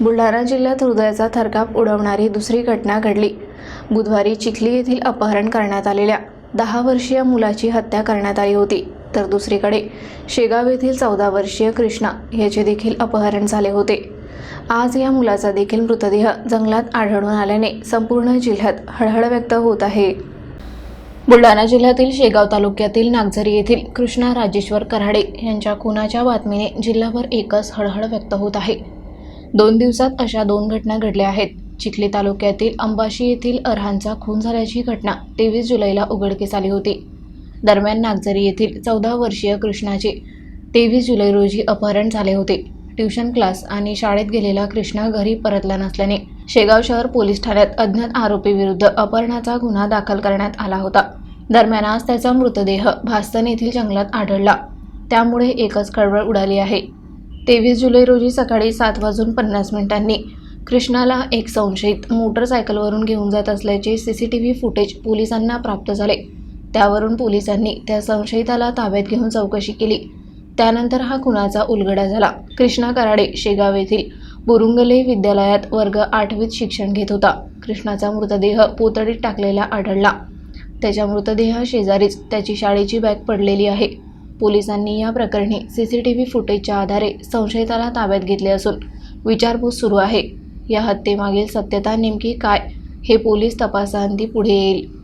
बुलढाणा जिल्ह्यात हृदयाचा थरकाप उडवणारी दुसरी घटना घडली. बुधवारी चिखली येथील अपहरण करण्यात आलेल्या दहा वर्षीय मुलाची हत्या करण्यात आली होती. तर दुसरीकडे शेगाव येथील चौदा वर्षीय कृष्णा याचे देखील अपहरण झाले होते. आज या मुलाचा देखील मृतदेह जंगलात आढळून आल्याने संपूर्ण जिल्ह्यात हळहळ व्यक्त होत आहे. बुलढाणा जिल्ह्यातील शेगाव तालुक्यातील नागझरी येथील कृष्णा राजेश्वर कराडे यांच्या खुनाच्या बातमीने जिल्हाभर एकच हळहळ व्यक्त होत आहे. दोन दिवसात अशा दोन घटना घडल्या आहेत. चिखली तालुक्यातील अंबाशी येथील अरहांचा खून झाल्याची घटना तेवीस जुलैला उघडकीस आली होती. दरम्यान नागझरी येथील चौदा वर्षीय कृष्णाचे तेवीस जुलै रोजी अपहरण झाले होते. ट्युशन क्लास आणि शाळेत गेलेला कृष्णा घरी परतला नसल्याने शेगाव शहर पोलीस ठाण्यात अज्ञात आरोपीविरुद्ध अपहरणाचा गुन्हा दाखल करण्यात आला होता. दरम्यान आज त्याचा मृतदेह भास्तन येथील जंगलात आढळला. त्यामुळे एकच खळबळ उडाली आहे. तेवीस जुलै रोजी सकाळी सात वाजून पन्नास मिनिटांनी कृष्णाला एक संशयित मोटरसायकलवरून घेऊन जात असल्याचे C C T V footage पोलिसांना प्राप्त झाले. त्यावरून पोलिसांनी त्या संशयिताला ताब्यात घेऊन चौकशी केली. त्यानंतर हा खुनाचा उलगडा झाला. कृष्णा कराडे शेगाव येथील बुरुंगले विद्यालयात वर्ग आठवीत शिक्षण घेत होता. कृष्णाचा मृतदेह पोतडीत टाकलेला आढळला. त्याच्या मृतदेह शेजारीच त्याची शाळेची बॅग पडलेली आहे. पोलिसांनी या प्रकरणी सी सी टी व्ही फुटेजच्या आधारे संशयिताला ताब्यात घेतले असून विचारपूस सुरू आहे. या हत्येमागील सत्यता नेमकी काय? हे पोलीस तपासाअंती पुढे येईल.